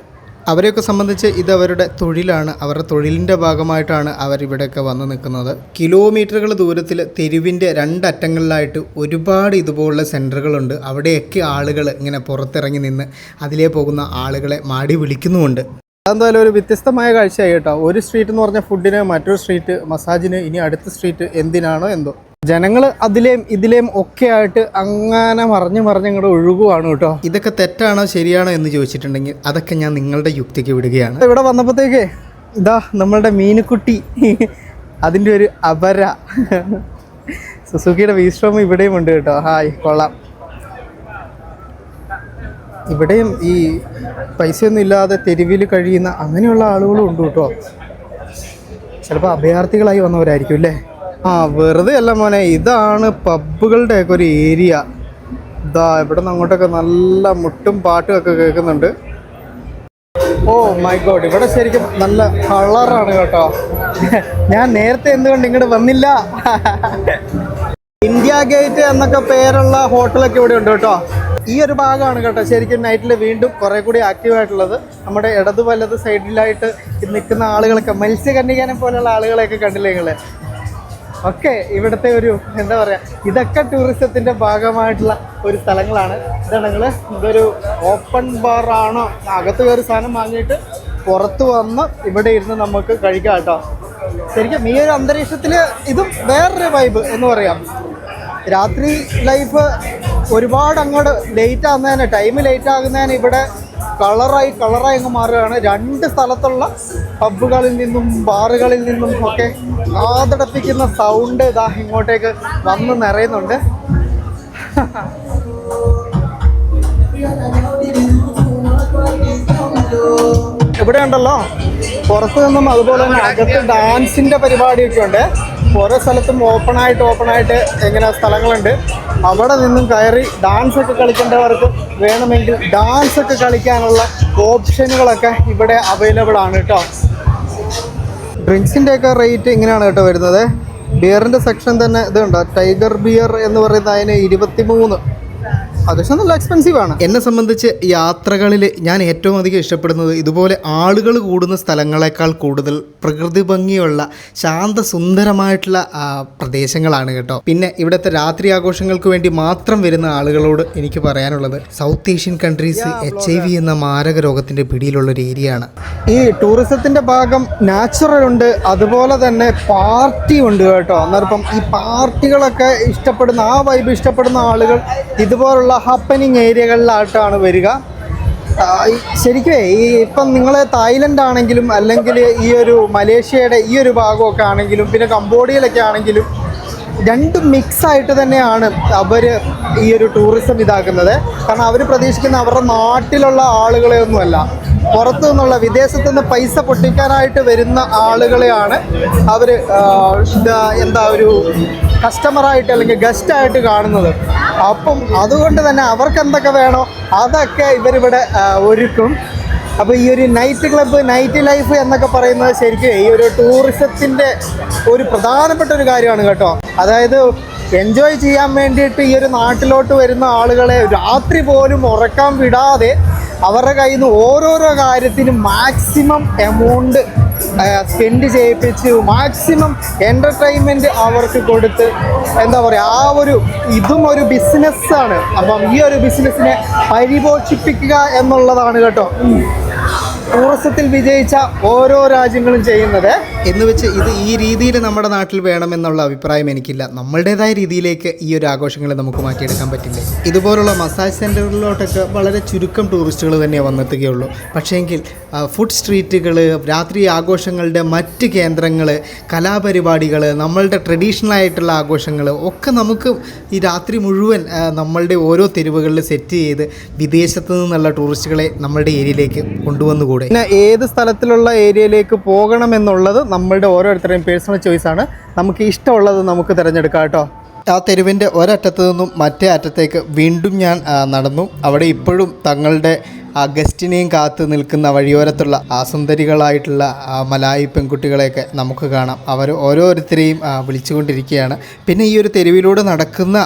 അവരെയൊക്കെ സംബന്ധിച്ച് ഇത് അവരുടെ തൊഴിലാണ്. അവരുടെ തൊഴിലിന്റെ ഭാഗമായിട്ടാണ് അവരിവിടെയൊക്കെ വന്ന് നിൽക്കുന്നത്. കിലോമീറ്ററുകൾ ദൂരത്തിൽ തെരുവിന്റെ രണ്ടറ്റങ്ങളിലായിട്ട് ഒരുപാട് ഇതുപോലുള്ള സെന്ററുകളുണ്ട് അവിടെയൊക്കെ ആളുകൾ ഇങ്ങനെ പുറത്തിറങ്ങി നിന്ന് അതിലേ പോകുന്ന ആളുകളെ മാടി വിളിക്കുന്നുമുണ്ട്. അതെന്തായാലും ഒരു വ്യത്യസ്തമായ കാഴ്ചയായി കേട്ടോ. ഒരു സ്ട്രീറ്റ് എന്ന് പറഞ്ഞ ഫുഡിന് മറ്റൊരു സ്ട്രീറ്റ് മസാജിന് ഇനി അടുത്ത സ്ട്രീറ്റ് എന്തിനാണോ എന്തോ. ജനങ്ങൾ അതിലേം ഇതിലേം ഒക്കെ ആയിട്ട് അങ്ങനെ മറിഞ്ഞ് മറിഞ്ഞ് ഇങ്ങോട്ട് ഒഴുകുവാണ് കേട്ടോ. ഇതൊക്കെ തെറ്റാണോ ശരിയാണോ എന്ന് ചോദിച്ചിട്ടുണ്ടെങ്കിൽ അതൊക്കെ ഞാൻ നിങ്ങളുടെ യുക്തിക്ക് വിടുകയാണ്. ഇവിടെ വന്നപ്പോഴത്തേക്ക് ഇതാ നമ്മളുടെ മീനുക്കുട്ടി. അതിന്റെ ഒരു അപര. സുസുക്കിയുടെ വീസ്ട്രോം ഇവിടെയും ഉണ്ട് കേട്ടോ. ഹായ് കൊള്ളാം. ഇവിടെയും ഈ പൈസയൊന്നും ഇല്ലാതെ തെരുവിൽ കഴിയുന്ന അങ്ങനെയുള്ള ആളുകളും ഉണ്ട് കേട്ടോ. ചിലപ്പോൾ അഭയാർത്ഥികളായി വന്നവരായിരിക്കും അല്ലേ? ആ വെറുതെ അല്ല മോനെ ഇതാണ് പബ്ബുകളുടെയൊക്കെ ഒരു ഏരിയ. ഇതാ ഇവിടെ നിന്ന് അങ്ങോട്ടൊക്കെ നല്ല മുട്ടും പാട്ടും ഒക്കെ കേൾക്കുന്നുണ്ട്. ഓ മൈ ഗോഡ് ഇവിടെ ശരിക്കും നല്ല കളറാണ് കേട്ടോ. ഞാൻ നേരത്തെ എന്തുകൊണ്ട് ഇങ്ങോട്ട് വന്നില്ല? ഇന്ത്യ ഗേറ്റ് എന്നൊക്കെ പേരുള്ള ഹോട്ടലൊക്കെ ഇവിടെ ഉണ്ട് കേട്ടോ. ഈ ഒരു ഭാഗമാണ് കേട്ടോ ശരിക്കും നൈറ്റിൽ വീണ്ടും കുറെ കൂടി ആക്റ്റീവ് ആയിട്ടുള്ളത്. നമ്മുടെ ഇടത് വലത് സൈഡിലായിട്ട് നിൽക്കുന്ന ആളുകളൊക്കെ മത്സ്യകന്യകാനെ പോലെയുള്ള ആളുകളെയൊക്കെ കണ്ടില്ലേ നിങ്ങൾ ഒക്കെ ഇവിടുത്തെ ഒരു എന്താ പറയാ ഇതൊക്കെ ടൂറിസത്തിന്റെ ഭാഗമായിട്ടുള്ള ഒരു സ്ഥലങ്ങളാണ്. ഇതാണ് നിങ്ങൾ ഇതൊരു ഓപ്പൺ ബാർ ആണോ? അകത്ത് കയറി സാധനം വാങ്ങിയിട്ട് പുറത്ത് വന്ന് ഇവിടെ ഇരുന്ന് നമുക്ക് കഴിക്കാം കേട്ടോ. ശരിക്കും ഈ ഒരു അന്തരീക്ഷത്തിൽ ഇതും വേറൊരു വൈബ് എന്ന് പറയാം. രാത്രി ലൈഫ് ഒരുപാട് അങ്ങോട്ട് ലേറ്റ് ആകുന്നതിന് ടൈം ലേറ്റ് ആകുന്നതിന് ഇവിടെ കളറായി കളറായി അങ്ങ് മാറുകയാണ്. രണ്ട് സ്ഥലത്തുള്ള പബ്ബുകളിൽ നിന്നും ബാറുകളിൽ നിന്നും ഒക്കെ കാതടപ്പിക്കുന്ന സൗണ്ട് ഇതാ ഇങ്ങോട്ടേക്ക് വന്ന് നിറയുന്നുണ്ട്. ഇവിടെ ഉണ്ടല്ലോ പുറത്ത് നിന്നും അതുപോലെ തന്നെ അകത്ത് ഡാൻസിന്റെ പരിപാടിയൊക്കെ ഉണ്ട് ഓരോ സ്ഥലത്തും ഓപ്പണായിട്ട് ഓപ്പണായിട്ട് ഇങ്ങനെ സ്ഥലങ്ങളുണ്ട്. അവിടെ നിന്നും കയറി ഡാൻസ് ഒക്കെ കളിക്കേണ്ടവർക്ക് വേണമെങ്കിൽ ഡാൻസ് ഒക്കെ കളിക്കാനുള്ള ഓപ്ഷനുകളൊക്കെ ഇവിടെ അവൈലബിൾ ആണ് കേട്ടോ. ഡ്രിങ്ക്സിന്റെ ഒക്കെ റേറ്റ് ഇങ്ങനെയാണ് കേട്ടോ വരുന്നത്. ബിയറിന്റെ സെക്ഷൻ തന്നെ ഇതുണ്ടോ? ടൈഗർ ബിയർ എന്ന് പറയുന്നത് അതിന് ഇരുപത്തി മൂന്ന് അത്യാവശ്യം നല്ല എക്സ്പെൻസീവ് ആണ്. എന്നെ സംബന്ധിച്ച് യാത്രകളിൽ ഞാൻ ഏറ്റവും അധികം ഇഷ്ടപ്പെടുന്നത് ഇതുപോലെ ആളുകൾ കൂടുന്ന സ്ഥലങ്ങളെക്കാൾ കൂടുതൽ പ്രകൃതി ഭംഗിയുള്ള ശാന്തസുന്ദരമായിട്ടുള്ള പ്രദേശങ്ങളാണ് കേട്ടോ. പിന്നെ ഇവിടുത്തെ രാത്രി ആഘോഷങ്ങൾക്ക് വേണ്ടി മാത്രം വരുന്ന ആളുകളോട് എനിക്ക് പറയാനുള്ളത് South Asian countries H I V എന്ന മാരക രോഗത്തിന്റെ പിടിയിലുള്ള ഒരു ഏരിയ ആണ്. ഈ ടൂറിസത്തിന്റെ ഭാഗം നാച്ചുറൽ ഉണ്ട് അതുപോലെ തന്നെ പാർട്ടി ഉണ്ട് കേട്ടോ. അന്നേരം ഈ പാർട്ടികളൊക്കെ ഇഷ്ടപ്പെടുന്ന ആ വൈബ് ഇഷ്ടപ്പെടുന്ന ആളുകൾ ഇതുപോലുള്ള ഹാപ്പനിങ് ഏരിയകളിലായിട്ടാണ് വരിക. ശരിക്കും ഈ ഇപ്പം നിങ്ങൾ തായ്ലൻഡ് ആണെങ്കിലും അല്ലെങ്കിൽ ഈ ഒരു മലേഷ്യയുടെ ഈ ഒരു ഭാഗമൊക്കെ ആണെങ്കിലും പിന്നെ കംബോഡിയയിലൊക്കെ ആണെങ്കിലും രണ്ടും മിക്സ് ആയിട്ട് തന്നെയാണ് അവർ ഈ ഒരു ടൂറിസം ഇതാക്കുന്നത്. കാരണം അവർ പ്രതീക്ഷിക്കുന്ന അവരുടെ നാട്ടിലുള്ള ആളുകളെ ഒന്നുമല്ല. പുറത്തു നിന്നുള്ള വിദേശത്തു നിന്ന് പൈസ പൊട്ടിക്കാനായിട്ട് വരുന്ന ആളുകളെയാണ് അവർ എന്താ ഒരു കസ്റ്റമറായിട്ട് അല്ലെങ്കിൽ ഗസ്റ്റായിട്ട് കാണുന്നത്. അപ്പം അതുകൊണ്ട് തന്നെ അവർക്ക് എന്തൊക്കെ വേണോ അതൊക്കെ ഇവരിവിടെ ഒരുക്കും. അപ്പോൾ ഈ ഒരു നൈറ്റ് ക്ലബ്ബ് നൈറ്റ് ലൈഫ് എന്നൊക്കെ പറയുന്നത് ശരിക്കും ഈ ഒരു ടൂറിസത്തിന്റെ ഒരു പ്രധാനപ്പെട്ട ഒരു കാര്യമാണ് കേട്ടോ. അതായത് എൻജോയ് ചെയ്യാൻ വേണ്ടിയിട്ട് ഈ ഒരു നാട്ടിലോട്ട് വരുന്ന ആളുകളെ രാത്രി പോലും ഉറക്കാൻ വിടാതെ അവരുടെ കയ്യിൽ നിന്ന് ഓരോരോ കാര്യത്തിനും മാക്സിമം എമൗണ്ട് സ്പെൻഡ് ചെയ്യിപ്പിച്ച് മാക്സിമം എന്റർടൈൻമെന്റ് അവർക്ക് കൊടുത്ത് എന്താ പറയുക ആ ഒരു ഇതും ഒരു ബിസിനസ്സാണ് അപ്പം ഈ ഒരു ബിസിനസ്സിനെ പരിപോഷിപ്പിക്കുക എന്നുള്ളതാണ് കേട്ടോ. ടൂറിസത്തിൽ വിജയിച്ച ഓരോ രാജ്യങ്ങളും ചെയ്യുന്നത്. എന്ന് വെച്ച് ഇത് ഈ രീതിയിൽ നമ്മുടെ നാട്ടിൽ വേണമെന്നുള്ള അഭിപ്രായം എനിക്കില്ല. നമ്മളുടേതായ രീതിയിലേക്ക് ഈ ഒരു ആഘോഷങ്ങളെ നമുക്ക് മാറ്റിയെടുക്കാൻ പറ്റില്ലേ? ഇതുപോലുള്ള മസാജ് സെന്ററുകളിലോട്ടൊക്കെ വളരെ ചുരുക്കം ടൂറിസ്റ്റുകൾ തന്നെ വന്നെത്തുകയുള്ളൂ. പക്ഷേങ്കിൽ ഫുഡ് സ്ട്രീറ്റുകൾ രാത്രി ആഘോഷങ്ങളുടെ മറ്റ് കേന്ദ്രങ്ങൾ കലാപരിപാടികൾ നമ്മളുടെ ട്രഡീഷണൽ ആയിട്ടുള്ള ആഘോഷങ്ങൾ ഒക്കെ നമുക്ക് ഈ രാത്രി മുഴുവൻ നമ്മളുടെ ഓരോ തെരുവുകളിൽ സെറ്റ് ചെയ്ത് വിദേശത്തു നിന്നുള്ള ടൂറിസ്റ്റുകളെ നമ്മളുടെ ഏരിയയിലേക്ക് കൊണ്ടുവന്നുകൂടെ? പിന്നെ ഏത് സ്ഥലത്തിലുള്ള ഏരിയയിലേക്ക് പോകണം എന്നുള്ളത് നമ്മളുടെ ഓരോരുത്തരുടെയും പേഴ്സണൽ ചോയ്സ് ആണ്. നമുക്ക് ഇഷ്ടമുള്ളത് നമുക്ക് തിരഞ്ഞെടുക്കാം കേട്ടോ. ആ തെരുവിന്റെ ഒരറ്റത്ത് നിന്നും മറ്റേ അറ്റത്തേക്ക് വീണ്ടും ഞാൻ നടന്നു. അവിടെ ഇപ്പോഴും തങ്ങളുടെ ആ ഗസ്റ്റിനെയും കാത്ത് നിൽക്കുന്ന വഴിയോരത്തുള്ള ആ സുന്ദരികളായിട്ടുള്ള ആ മലായി പെൺകുട്ടികളെയൊക്കെ നമുക്ക് കാണാം. അവർ ഓരോരുത്തരെയും വിളിച്ചുകൊണ്ടിരിക്കുകയാണ്. പിന്നെ ഈ ഒരു തെരുവിലൂടെ നടക്കുന്ന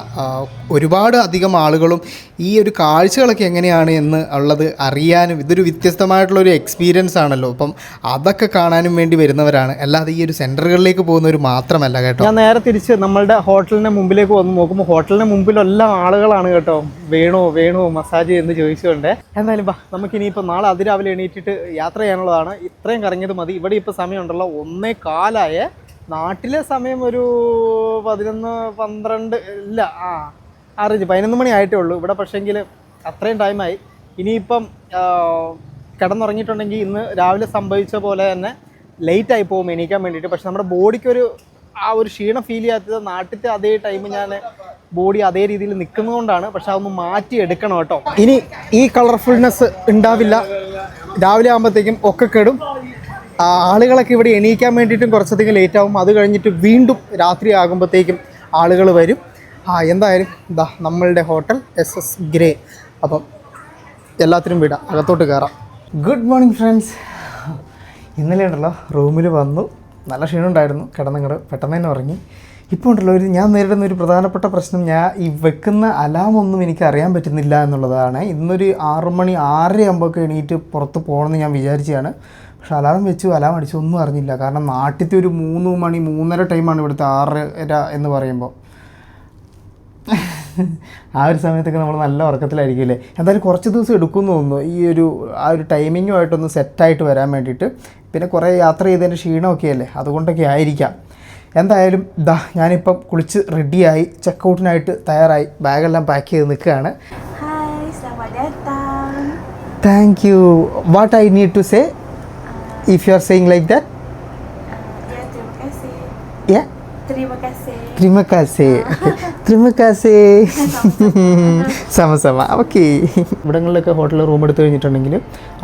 ഒരുപാട് അധികം ആളുകളും ഈ ഒരു കാഴ്ചകളൊക്കെ എങ്ങനെയാണ് എന്ന് ഉള്ളത് അറിയാനും ഇതൊരു വ്യത്യസ്തമായിട്ടുള്ള ഒരു എക്സ്പീരിയൻസ് ആണല്ലോ. അപ്പം അതൊക്കെ കാണാനും വേണ്ടി വരുന്നവരാണ്. അല്ലാതെ ഈ ഒരു സെന്ററുകളിലേക്ക് പോകുന്നവർ മാത്രമല്ല കേട്ടോ. ഞാൻ നേരെ തിരിച്ച് നമ്മളുടെ ഹോട്ടലിന്റെ മുമ്പിലേക്ക് വന്ന് നോക്കുമ്പോൾ ഹോട്ടലിന്റെ മുമ്പിലെല്ലാം ആളുകളാണ് കേട്ടോ. വേണോ വേണോ മസാജ് എന്ന് ചോദിച്ചുകൊണ്ട്. എന്തായാലും ബാ നമുക്ക് ഇനിയിപ്പോൾ നാളെ അതിരാവിലെ എണീറ്റിട്ട് യാത്ര ചെയ്യാനുള്ളതാണ്. ഇത്രയും കറങ്ങിയത് മതി. ഇവിടെ ഇപ്പോൾ സമയമുണ്ടല്ലോ. ഒന്നേ കാലായ. നാട്ടിലെ സമയം ഒരു പതിനൊന്ന് പന്ത്രണ്ട് ഇല്ല ആ. അറിയിച്ചു പതിനൊന്ന് മണി ആയിട്ടേ ഉള്ളൂ. ഇവിടെ പക്ഷേങ്കിൽ അത്രയും ടൈമായി ഇനിയിപ്പം കിടന്നുറങ്ങിയിട്ടുണ്ടെങ്കിൽ ഇന്ന് രാവിലെ സംഭവിച്ച പോലെ തന്നെ ലേറ്റ് ആയി പോകും എണീക്കാൻ വേണ്ടിയിട്ട്. പക്ഷെ നമ്മുടെ ബോഡിക്ക് ഒരു ആ ഒരു ക്ഷീണം ഫീൽ ചെയ്യാത്തത് നാട്ടിലത്തെ അതേ ടൈം ഞാൻ ബോഡി അതേ രീതിയിൽ നിൽക്കുന്നതുകൊണ്ടാണ് പക്ഷെ അതൊന്ന് മാറ്റി എടുക്കണം കേട്ടോ. ഇനി ഈ കളർഫുൾനെസ് ഉണ്ടാവില്ല. രാവിലെ ആകുമ്പോഴത്തേക്കും ഒക്കെ കെടും. ആളുകളൊക്കെ ഇവിടെ എണീക്കാൻ വേണ്ടിയിട്ടും കുറച്ചധികം ലേറ്റ് ആവും. അത് കഴിഞ്ഞിട്ട് വീണ്ടും രാത്രി ആകുമ്പോഴത്തേക്കും ആളുകൾ വരും. ആ എന്തായാലും ഇതാ നമ്മളുടെ ഹോട്ടൽ എസ് എസ് ഗ്രേ അപ്പം എല്ലാത്തിനും വിടാം അകത്തോട്ട് കയറാം ഗുഡ് മോർണിംഗ് ഫ്രണ്ട്സ് ഇന്നലെ ഉണ്ടല്ലോ റൂമിൽ വന്നു. നല്ല ക്ഷീണമുണ്ടായിരുന്നു. കിടന്നങ്ങട് പെട്ടെന്ന് തന്നെ ഉറങ്ങി. ഇപ്പോൾ ഉണ്ടല്ലോ ഒരു ഞാൻ നേരിടുന്ന ഒരു പ്രധാനപ്പെട്ട പ്രശ്നം ഞാൻ ഈ വെക്കുന്ന അലാം ഒന്നും എനിക്ക് അറിയാൻ പറ്റുന്നില്ല എന്നുള്ളതാണ്. ഇന്നൊരു ആറു മണി ആറര ആകുമ്പോഴൊക്കെ എണീറ്റ് പുറത്ത് പോകണമെന്ന് ഞാൻ വിചാരിച്ചതാണ്. പക്ഷെ അലാറം വെച്ചു അലാം അടിച്ചു ഒന്നും അറിഞ്ഞില്ല. കാരണം നാട്ടിലത്തെ ഒരു മൂന്ന് മണി മൂന്നര ടൈമാണ് ഇവിടുത്തെ ആറര എന്ന് പറയുമ്പോൾ. ആ ഒരു സമയത്തൊക്കെ നമ്മൾ നല്ല ഉറക്കത്തിലായിരിക്കില്ലേ എന്തായാലും കുറച്ച് ദിവസം എടുക്കുമെന്ന് തോന്നുന്നു. ഈ ഒരു ആ ഒരു ടൈമിങ്ങുമായിട്ടൊന്ന് സെറ്റായിട്ട് വരാൻ വേണ്ടിയിട്ട്. പിന്നെ കുറേ യാത്ര ചെയ്തതിന്റെ ക്ഷീണമൊക്കെ അല്ലേ അതുകൊണ്ടൊക്കെ ആയിരിക്കാം. എന്തായാലും ദാ ഞാനിപ്പം കുളിച്ച് റെഡിയായി ചെക്കൗട്ടിനായിട്ട് തയ്യാറായി ബാഗെല്ലാം പാക്ക് ചെയ്ത് നിൽക്കുകയാണ്. Thank you what I need to say if you are saying like that terima kasih. Terima kasih. Terima kasih. സമ ഓക്കെ ഇവിടങ്ങളിലൊക്കെ ഹോട്ടൽ റൂം എടുത്തു കഴിഞ്ഞിട്ടുണ്ടെങ്കിൽ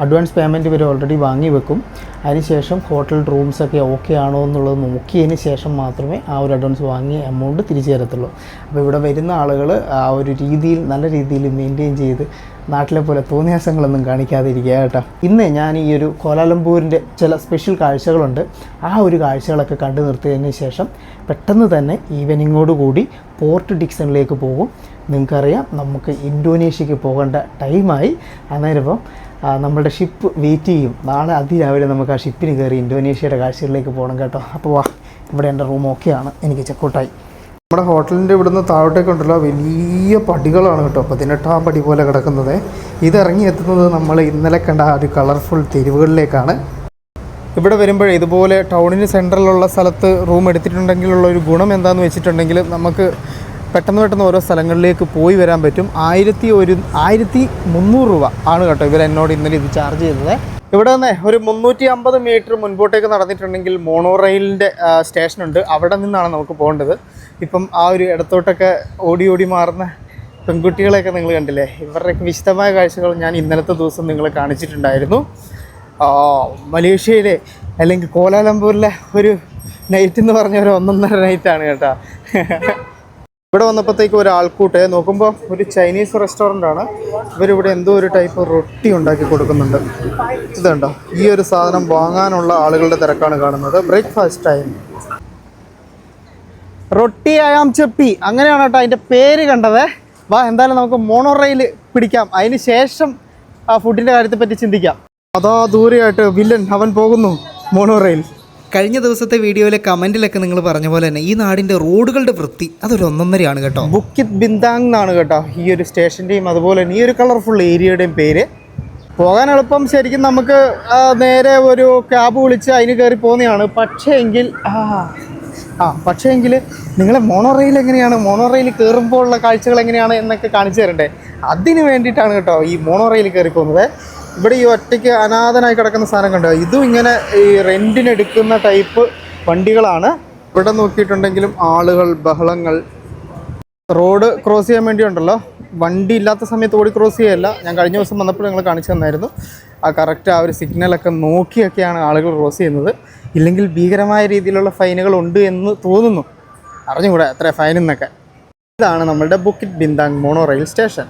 അഡ്വാൻസ് പേയ്മെന്റ് ഇവർ ഓൾറെഡി വാങ്ങി വെക്കും. അതിനുശേഷം ഹോട്ടൽ റൂംസൊക്കെ ഓക്കെ ആണോ എന്നുള്ളത് നോക്കിയതിന് ശേഷം മാത്രമേ ആ ഒരു അഡ്വാൻസ് വാങ്ങിയ എമൗണ്ട് തിരിച്ചു തരത്തുള്ളൂ. അപ്പോൾ ഇവിടെ വരുന്ന ആളുകൾ ആ ഒരു രീതിയിൽ നല്ല രീതിയിൽ മെയിന്റെയിൻ ചെയ്ത് നാട്ടിലെ പോലെ തോന്നിയാസങ്ങളൊന്നും കാണിക്കാതിരിക്കുക കേട്ടോ. ഇന്ന് ഞാൻ ഈ ഒരു കോലാലംപൂരിന്റെ ചില സ്പെഷ്യൽ കാഴ്ചകളുണ്ട്. ആ ഒരു കാഴ്ചകളൊക്കെ കണ്ടു നിർത്തിയതിന് ശേഷം പെട്ടെന്ന് തന്നെ ഈവനിങ്ങോട് കൂടി പോർട്ട് ഡിക്സണിലേക്ക് പോകും. നിങ്ങൾക്കറിയാം നമുക്ക് ഇന്തോനേഷ്യക്ക് പോകേണ്ട ടൈമായി. അന്നേരം ഇപ്പം നമ്മളുടെ ഷിപ്പ് വെയിറ്റ് ചെയ്യും. നാളെ അതിരാവിലെ നമുക്ക് ആ ഷിപ്പിന് കയറി ഇന്തോനേഷ്യയുടെ കാഴ്ചകളിലേക്ക് പോകണം കേട്ടോ. അപ്പോൾ വാ ഇവിടെ എന്റെ റൂം ഓക്കെയാണ്. എനിക്ക് ചെക്കൗട്ടായി. നമ്മുടെ ഹോട്ടലിന്റെ ഇവിടുന്ന് താഴോട്ടേക്ക് ഉണ്ടല്ലോ. വലിയ പടികളാണ് കേട്ടോ. പതിനെട്ടാം പടി പോലെ കിടക്കുന്നത്. ഇതിറങ്ങി എത്തുന്നത് നമ്മൾ ഇന്നലെ കണ്ട ആ ഒരു കളർഫുൾ തെരുവുകളിലേക്കാണ്. ഇവിടെ വരുമ്പോൾ ഇതുപോലെ ടൗണിന് സെന്ററിലുള്ള സ്ഥലത്ത് റൂം എടുത്തിട്ടുണ്ടെങ്കിലുള്ള ഒരു ഗുണം എന്താണെന്ന് വെച്ചിട്ടുണ്ടെങ്കിൽ നമുക്ക് പെട്ടെന്ന് പെട്ടെന്ന് ഓരോ സ്ഥലങ്ങളിലേക്ക് പോയി വരാൻ പറ്റും. ആയിരത്തി ഒരു ആയിരത്തി മുന്നൂറ് രൂപ ആണ് കേട്ടോ ഇവർ എന്നോട് ഇന്നലെ ഇത് ചാർജ് ചെയ്തത്. ഇവിടെ നിന്ന് ഒരു മുന്നൂറ്റി അമ്പത് മീറ്റർ മുൻപോട്ടേക്ക് നടന്നിട്ടുണ്ടെങ്കിൽ മോണോ റെയിലിന്റെ സ്റ്റേഷനുണ്ട് അവിടെ നിന്നാണ് നമുക്ക് പോകേണ്ടത്. ഇപ്പം ആ ഒരു ഇടത്തോട്ടൊക്കെ ഓടി ഓടി മാറുന്ന പെൺകുട്ടികളെയൊക്കെ നിങ്ങൾ കണ്ടില്ലേ? ഇവരുടെയൊക്കെ വിശദമായ കാഴ്ചകൾ ഞാൻ ഇന്നലത്തെ ദിവസം നിങ്ങൾ കാണിച്ചിട്ടുണ്ടായിരുന്നു. മലേഷ്യയിലെ അല്ലെങ്കിൽ കോലാലംപൂരിലെ ഒരു നൈറ്റ് എന്ന് പറഞ്ഞ ഒരു ഒന്നൊന്നര നൈറ്റാണ് കേട്ടോ. ഇവിടെ വന്നപ്പോഴത്തേക്ക് ഒരു ആൾക്കൂട്ടെ നോക്കുമ്പോൾ ഒരു ചൈനീസ് റെസ്റ്റോറന്റ് ആണ്. ഇവരിവിടെ എന്തോ ഒരു ടൈപ്പ് റൊട്ടി ഉണ്ടാക്കി കൊടുക്കുന്നുണ്ട്. ഇതുണ്ടോ ഈ ഒരു സാധനം വാങ്ങാനുള്ള ആളുകളുടെ തിരക്കാണ് കാണുന്നത്. ബ്രേക്ക്ഫാസ്റ്റ് ടൈം റൊട്ടി ആയാം ചെപ്പി. അങ്ങനെയാണ് കേട്ടോ അതിന്റെ പേര് കണ്ടത്. വാ എന്തായാലും നമുക്ക് മോണോ റെയിൽ പിടിക്കാം. അതിന് ശേഷം ആ ഫുഡിന്റെ കാര്യത്തെപ്പറ്റി ചിന്തിക്കാം. അതാ ദൂരെയായിട്ട് വില്ലൻ അവൻ പോകുന്നു മോണോ റെയിൽ കഴിഞ്ഞ ദിവസത്തെ വീഡിയോയിലെ കമന്റിലൊക്കെ നിങ്ങൾ പറഞ്ഞ പോലെ തന്നെ ഈ നാടിന്റെ റോഡുകളുടെ വൃത്തി അതൊരു ഒന്നൊന്നരയാണ് കേട്ടോ. ബുക്കിത് ബിന്ദാങ് എന്നാണ് കേട്ടോ ഈ ഒരു സ്റ്റേഷന്റെയും അതുപോലെ തന്നെ ഈ ഒരു കളർഫുൾ ഏരിയയുടെയും പേര്. പോകാൻ എളുപ്പം ശരിക്കും നമുക്ക് നേരെ ഒരു ക്യാബ് വിളിച്ച് അതിന് കയറി പോകുന്നതാണ് പക്ഷേ എങ്കിൽ ആ പക്ഷേ എങ്കിൽ നിങ്ങളെ മോണോറെയിൽ എങ്ങനെയാണ്? മോണോറെയിൽ കയറുമ്പോൾ ഉള്ള കാഴ്ചകൾ എങ്ങനെയാണ് എന്നൊക്കെ കാണിച്ചു തരണ്ടേ? അതിന് വേണ്ടിയിട്ടാണ് കേട്ടോ ഈ മോണോ റെയിൽ കയറി പോകുന്നത്. ഇവിടെ ഈ ഒറ്റയ്ക്ക് അനാഥനായി കിടക്കുന്ന സാധനം കണ്ടോ? ഇതും ഇങ്ങനെ ഈ റെന്റിനെടുക്കുന്ന ടൈപ്പ് വണ്ടികളാണ്. ഇവിടെ നോക്കിയിട്ടുണ്ടെങ്കിലും ആളുകൾ ബഹളങ്ങൾ. റോഡ് ക്രോസ് ചെയ്യാൻ വേണ്ടിയുണ്ടല്ലോ. വണ്ടി ഇല്ലാത്ത സമയത്ത് ഓടി ക്രോസ് ചെയ്യല്ല. ഞാൻ കഴിഞ്ഞ ദിവസം വന്നപ്പോൾ നിങ്ങൾ കാണിച്ചു തന്നായിരുന്നു. ആ കറക്റ്റ് ആ ഒരു സിഗ്നലൊക്കെ നോക്കിയൊക്കെയാണ് ആളുകൾ ക്രോസ് ചെയ്യുന്നത്. ഇല്ലെങ്കിൽ ഭീകരമായ രീതിയിലുള്ള ഫൈനുകൾ ഉണ്ട് എന്ന് തോന്നുന്നു. അറിഞ്ഞുകൂടെ എത്ര ഫൈൻ എന്നൊക്കെ. ഇതാണ് നമ്മളുടെ Bukit Bintang mono rail station.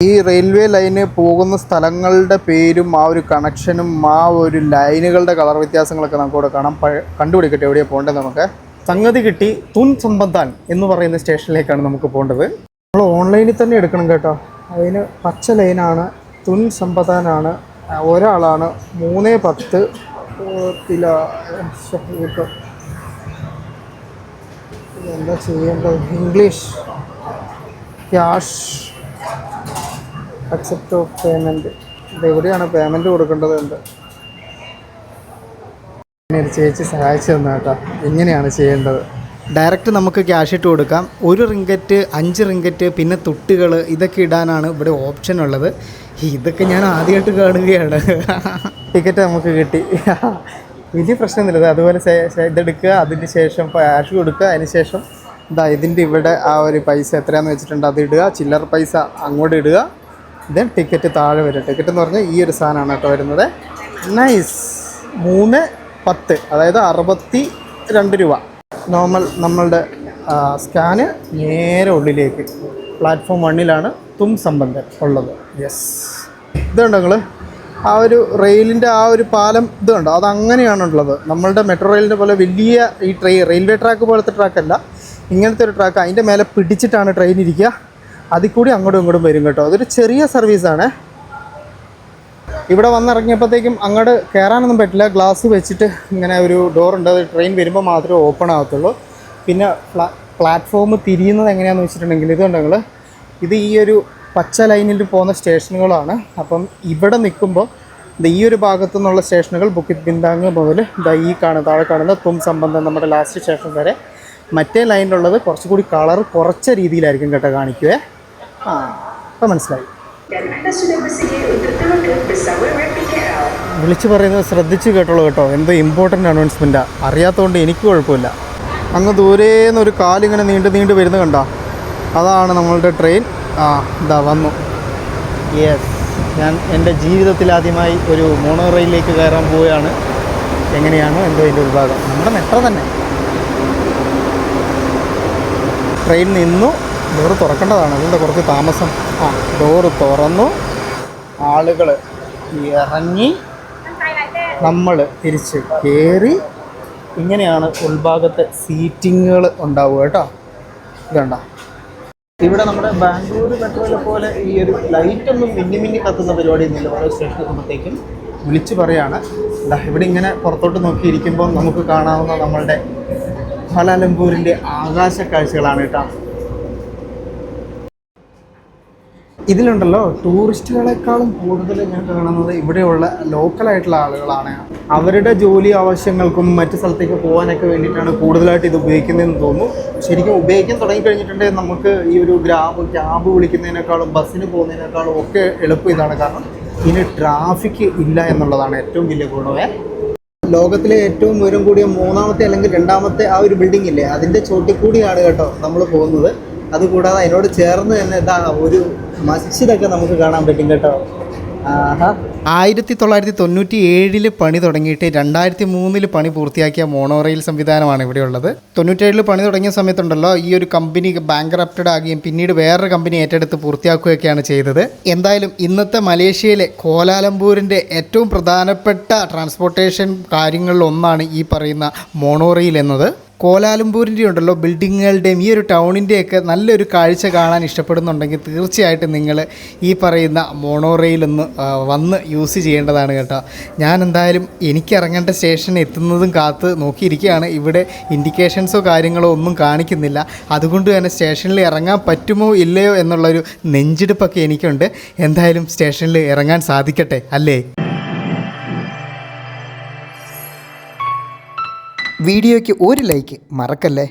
ഈ റെയിൽവേ ലൈന് പോകുന്ന സ്ഥലങ്ങളുടെ പേരും ആ ഒരു കണക്ഷനും ആ ഒരു ലൈനുകളുടെ കളർ വ്യത്യാസങ്ങളൊക്കെ നമുക്ക് ഇവിടെ കാണാം കണ്ടുപിടിക്കട്ടെ എവിടെയാണ് പോകേണ്ടത് നമുക്ക്? സംഗതി കിട്ടി തുൻ സമ്പത്താൻ എന്ന് പറയുന്ന സ്റ്റേഷനിലേക്കാണ് നമുക്ക് പോകേണ്ടത്. നമ്മൾ ഓൺലൈനിൽ തന്നെ എടുക്കണം കേട്ടോ. അതിന് പച്ച ലൈനാണ് തുൻ സമ്പത്താനാണ് ആ, ഒരാളാണ് മൂന്ന് പത്ത് തില എന്താ ചെയ്യേണ്ടത്? English. Cash. Accept of payment ഇത് എവിടെയാണ് പേയ്മെന്റ് കൊടുക്കേണ്ടത് എന്ത് ഒരു ചേച്ചി സഹായിച്ചു തന്നെ കേട്ടോ. എങ്ങനെയാണ് ചെയ്യേണ്ടത്. ഡയറക്റ്റ് നമുക്ക് ക്യാഷ് ഇട്ട് കൊടുക്കാം. ഒരു റിങ്കറ്റ് അഞ്ച് റിങ്കറ്റ് പിന്നെ തുട്ടുകൾ ഇതൊക്കെ ഇടാനാണ് ഇവിടെ ഓപ്ഷൻ ഉള്ളത്. ഇതൊക്കെ ഞാൻ ആദ്യമായിട്ട് കാണുകയാണ്. ടിക്കറ്റ് നമുക്ക് കിട്ടി. വലിയ പ്രശ്നമൊന്നുമില്ല. അതുപോലെ ഇതെടുക്കുക അതിന് ശേഷം ക്യാഷ് കൊടുക്കുക അതിന് ശേഷം ഇതാ ഇതിന്റെ ഇവിടെ ആ ഒരു പൈസ എത്രയാണെന്ന് വെച്ചിട്ടുണ്ട് അത് ഇടുക. ചില്ലറ പൈസ അങ്ങോട്ട് ഇടുക. ദെൻ ടിക്കറ്റ് താഴെ വരും. ടിക്കറ്റ് എന്ന് പറഞ്ഞാൽ ഈ ഒരു സാധനമാണ് കേട്ടോ വരുന്നത്. നൈസ് മൂന്ന് പത്ത്. അതായത് അറുപത്തി രണ്ട് രൂപ. നോർമൽ നമ്മളുടെ സ്കാന് നേരെ ഉള്ളിലേക്ക്. പ്ലാറ്റ്ഫോം വണ്ണിലാണ് തും സംബന്ധം ഉള്ളത്. യെസ് ഇതുണ്ടോ നിങ്ങൾ ആ ഒരു റെയിലിന്റെ ആ ഒരു പാലം ഇത് കണ്ടോ? അത് അങ്ങനെയാണുള്ളത് നമ്മളുടെ മെട്രോ റെയിലിന്റെ പോലെ വലിയ ഈ ട്രെയിൻ റെയിൽവേ ട്രാക്ക് പോലത്തെ ട്രാക്കല്ല ഇങ്ങനത്തെ ഒരു ട്രാക്ക് അതിന്റെ മേലെ പിടിച്ചിട്ടാണ് ട്രെയിൻ ഇരിക്കുക. അതിൽ കൂടി അങ്ങോട്ടും ഇങ്ങോട്ടും വരും കേട്ടോ. അതൊരു ചെറിയ സർവീസാണ് ഇവിടെ വന്നിറങ്ങിയപ്പോഴത്തേക്കും അങ്ങോട്ട് കയറാനൊന്നും പറ്റില്ല. ഗ്ലാസ് വെച്ചിട്ട് ഇങ്ങനെ ഒരു ഡോറുണ്ട് അത് ട്രെയിൻ വരുമ്പോൾ മാത്രമേ ഓപ്പൺ ആകത്തുള്ളൂ പിന്നെ പ്ലാറ്റ്ഫോം തിരിയുന്നത് എങ്ങനെയാണെന്ന് വെച്ചിട്ടുണ്ടെങ്കിൽ ഇതുണ്ടെങ്കിൽ ഇത് ഈ ഒരു പച്ച ലൈനിൽ പോകുന്ന സ്റ്റേഷനുകളാണ്. അപ്പം ഇവിടെ നിൽക്കുമ്പോൾ ഈ ഒരു ഭാഗത്തു നിന്നുള്ള സ്റ്റേഷനുകൾ ബുക്കിത് ബിന്ദാങ് മുതൽ ഇതാ ഈ കാണുന്ന താഴെ കാണുന്ന തും സംബന്ധം നമ്മുടെ ലാസ്റ്റ് സ്റ്റേഷൻ വരെ. മറ്റേ ലൈനിലുള്ളത് കുറച്ചുകൂടി കളർ കുറച്ച രീതിയിലായിരിക്കും കേട്ടോ കാണിക്കുവേ. ആ അപ്പം മനസ്സിലായി. വിളിച്ചു പറയുന്നത് ശ്രദ്ധിച്ചു കേട്ടോളൂ കേട്ടോ. എന്തോ ഇമ്പോർട്ടന്റ് അനൗൺസ്മെന്റാണ് അറിയാത്തതുകൊണ്ട് എനിക്ക് കുഴപ്പമില്ല. അങ്ങ് ദൂരേന്നൊരു കാലിങ്ങനെ നീണ്ട് നീണ്ട് വരുന്ന കണ്ടോ? അതാണ് നമ്മളുടെ ട്രെയിൻ ആ ഇതാ വന്നു. യെസ് ഞാൻ എന്റെ ജീവിതത്തിൽ ആദ്യമായി ഒരു മോണോ റെയിലിലേക്ക് കയറാൻ പോവുകയാണ്. എങ്ങനെയാണോ എന്തോ അതിന്റെ ഭാഗം. നമ്മുടെ മെട്രോ തന്നെ. ട്രെയിൻ നിന്നു. ഡോറ് തുറക്കേണ്ടതാണ്. അതുകൊണ്ട് കുറച്ച് താമസം. ആ ഡോറ് തുറന്നു. ആളുകൾ ഇറങ്ങി നമ്മൾ തിരിച്ച് കയറി ഇങ്ങനെയാണ് ഉൾഭാഗത്തെ സീറ്റിങ്ങുകൾ ഉണ്ടാവുക കേട്ടോ. ഇതുണ്ട ഇവിടെ നമ്മുടെ ബാംഗ്ലൂർ മെട്രോയിലെ പോലെ ഈ ഒരു ലൈറ്റൊന്നും മിന്നി മിന്നി കത്തുന്ന പരിപാടി ഒന്നുമില്ല. ഓരോ സ്റ്റേഷൻ എത്തുമ്പോഴത്തേക്കും വിളിച്ചു പറയാണ്. ഇവിടെ ഇങ്ങനെ പുറത്തോട്ട് നോക്കിയിരിക്കുമ്പോൾ നമുക്ക് കാണാവുന്ന നമ്മളുടെ ഫലാലംപൂരിന്റെ ആകാശ കാഴ്ചകളാണ് കേട്ടോ. ഇതിലുണ്ടല്ലോ ടൂറിസ്റ്റുകളെക്കാളും കൂടുതൽ ഞാൻ കാണുന്നത് ഇവിടെയുള്ള ലോക്കലായിട്ടുള്ള ആളുകളാണ്. അവരുടെ ജോലി ആവശ്യങ്ങൾക്കും മറ്റ് സ്ഥലത്തേക്ക് പോകാനൊക്കെ വേണ്ടിയിട്ടാണ് കൂടുതലായിട്ട് ഇത് ഉപയോഗിക്കുന്നതെന്ന് തോന്നുന്നു. ശരിക്കും ഉപയോഗിക്കാൻ തുടങ്ങിക്കഴിഞ്ഞിട്ടുണ്ടെങ്കിൽ നമുക്ക് ഈ ഒരു ഗ്രാബ് ക്യാബ് വിളിക്കുന്നതിനേക്കാളും ബസ്സിന് പോകുന്നതിനേക്കാളും ഒക്കെ എളുപ്പം ഇതാണ്. കാരണം ഇനി ട്രാഫിക് ഇല്ല എന്നുള്ളതാണ് ഏറ്റവും വലിയ ഗുണമേ. ലോകത്തിലെ ഏറ്റവും ഉയരം കൂടിയ മൂന്നാമത്തെ അല്ലെങ്കിൽ രണ്ടാമത്തെ ആ ഒരു ബിൽഡിംഗ് ഇല്ലേ അതിന്റെ ചോട്ടിൽ കൂടിയാണ് കേട്ടോ നമ്മൾ പോകുന്നത്. അതുകൂടാതെ അതിനോട് ചേർന്ന് തന്നെ ഇതാ ഒരു മസ്ജിദൊക്കെ നമുക്ക് കാണാൻ പറ്റും കേട്ടോ. ആയിരത്തി തൊള്ളായിരത്തി തൊണ്ണൂറ്റി ഏഴിൽ പണി തുടങ്ങിയിട്ട് രണ്ടായിരത്തി മൂന്നിൽ പണി പൂർത്തിയാക്കിയ മോണോ റെയിൽ സംവിധാനമാണ് ഇവിടെയുള്ളത് തൊണ്ണൂറ്റേഴിൽ പണി തുടങ്ങിയ സമയത്തുണ്ടല്ലോ ഈ ഒരു കമ്പനി ബാങ്കറപ്റ്റഡ് ആകുകയും പിന്നീട് വേറൊരു കമ്പനി ഏറ്റെടുത്ത് പൂർത്തിയാക്കുകയൊക്കെയാണ് ചെയ്തത്. എന്തായാലും ഇന്നത്തെ മലേഷ്യയിലെ കോലാലംപൂരിന്റെ ഏറ്റവും പ്രധാനപ്പെട്ട ട്രാൻസ്പോർട്ടേഷൻ കാര്യങ്ങളിൽ ഒന്നാണ് ഈ പറയുന്ന മോണോ റെയിൽ എന്നത്. കോലാലംപൂരിന്റെ ഉണ്ടല്ലോ ബിൽഡിങ്ങുകളുടെയും ഈ ഒരു ടൗണിന്റെയൊക്കെ നല്ലൊരു കാഴ്ച കാണാൻ ഇഷ്ടപ്പെടുന്നുണ്ടെങ്കിൽ തീർച്ചയായിട്ടും നിങ്ങൾ ഈ പറയുന്ന മോണോ റെയിലൊന്ന് വന്ന് യൂസ് ചെയ്യേണ്ടതാണ് കേട്ടോ. ഞാൻ എന്തായാലും എനിക്ക് ഇറങ്ങേണ്ട സ്റ്റേഷനിൽ എത്തുന്നതും കാത്ത് നോക്കിയിരിക്കുകയാണ്. ഇവിടെ ഇൻഡിക്കേഷൻസോ കാര്യങ്ങളോ ഒന്നും കാണിക്കുന്നില്ല. അതുകൊണ്ട് തന്നെ സ്റ്റേഷനിൽ ഇറങ്ങാൻ പറ്റുമോ ഇല്ലയോ എന്നുള്ളൊരു നെഞ്ചിടിപ്പൊക്കെ എനിക്കുണ്ട്. എന്തായാലും സ്റ്റേഷനിൽ ഇറങ്ങാൻ സാധിക്കട്ടെ അല്ലേ? വീഡിയോയ്ക്ക് ഒരു ലൈക്ക് മറക്കല്ലേ?